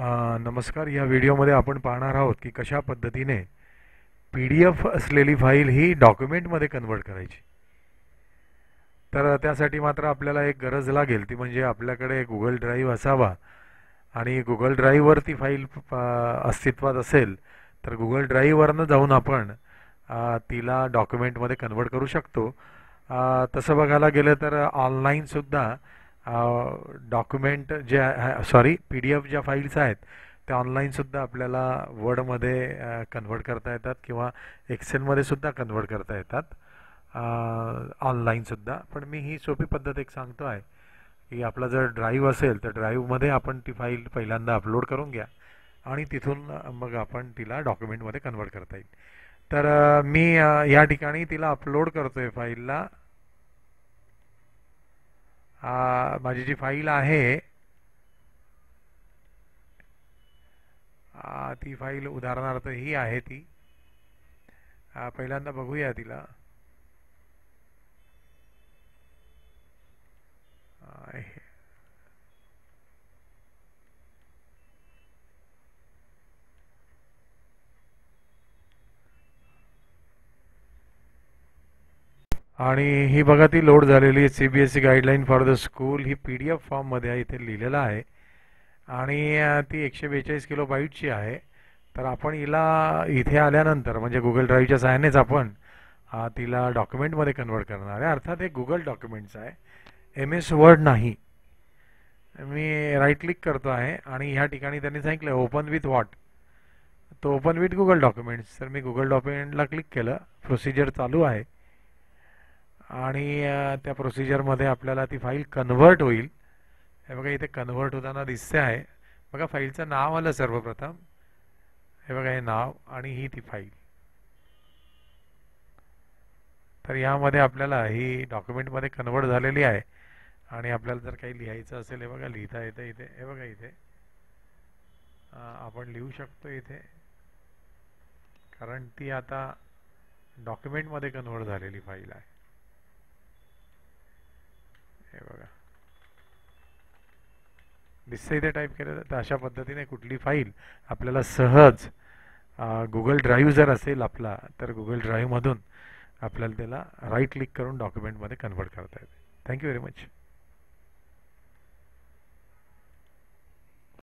नमस्कार. या व्हिडिओमध्ये आपण पाहणार आहोत की कशा पद्धतीने पी डी एफ असलेली फाईल ही डॉक्युमेंटमध्ये कन्वर्ट करायची. तर त्यासाठी मात्र आपल्याला एक गरज लागेल. ती म्हणजे आपल्याकडे गुगल ड्राईव्ह असावा आणि गुगल ड्राईव्हवर ती फाईल अस्तित्वात असेल तर गुगल ड्राईव्हवरनं जाऊन आपण तिला डॉक्युमेंटमध्ये कन्वर्ट करू शकतो. तसं बघायला गेलं तर ऑनलाईनसुद्धा डॉक्युमेंट जे सॉरी पी डी एफ ज्या फाईल्स आहेत त्या ऑनलाईनसुद्धा आपल्याला वर्डमध्ये कन्वर्ट करता येतात किंवा एक्सेलमध्ये सुद्धा कन्वर्ट करता येतात. ऑनलाईनसुद्धा पण मी ही सोपी पद्धत एक सांगतो आहे की आपला जर ड्राईव्ह असेल तर ड्राईव्हमध्ये आपण ती फाईल पहिल्यांदा अपलोड करून घ्या आणि तिथून मग आपण तिला डॉक्युमेंटमध्ये कन्वर्ट करता येईल. तर मी या ठिकाणी तिला अपलोड करतो आहे फाईलला माझी जी फाईल आहे ती फाईल उदाहरणार्थ ही आहे ती. पहिल्यांदा बघूया तिला. आणि ही बघा ती लोड झालेली आहे. C B S C guideline for the school he P D F फॉर्ममध्ये इथे लिहिलेलं आहे. आणि ती एकशे बेचाळीस किलो बाईटची आहे. तर आपण हिला इथे आल्यानंतर म्हणजे गुगल ड्राईव्हच्या सहाय्यानेच आपण तिला डॉक्युमेंटमध्ये कन्वर्ट करणार आहे. अर्थात हे गुगल डॉक्युमेंट्स आहे. एम एस वर्ड नाही. मी राईट क्लिक करतो आहे आणि ह्या ठिकाणी त्यांनी सांगितलं ओपन विथ व्हॉट तो ओपन विथ गुगल डॉक्युमेंट्स तर मी गुगल डॉक्युमेंटला क्लिक केलं. प्रोसिजर चालू आहे. आणि त्या प्रोसिजरमध्ये आपल्याला ती फाईल कन्व्हर्ट होईल. हे बघा इथे कन्व्हर्ट होताना दिसते आहे. बघा फाईलचं नाव आलं सर्वप्रथम. हे बघा हे नाव आणि ही ती फाईल तर यामध्ये आपल्याला ही डॉक्युमेंटमध्ये कन्वर्ट झालेली आहे. आणि आपल्याला जर काही लिहायचं असेल हे बघा लिहिता येतं इथे. हे बघा इथे. आपण लिहू शकतो इथे. कारण ती आता डॉक्युमेंटमध्ये कन्वर्ट झालेली फाईल आहे हे बघा दिसतं ते टाईप केलं तर अशा पद्धतीने कुठली फाईल आपल्याला सहज गुगल ड्राईव्ह जर असेल आपला तर गुगल ड्राईव्हमधून आपल्याला त्याला राईट क्लिक करून डॉक्युमेंटमध्ये कन्वर्ट करता येते. Thank you very much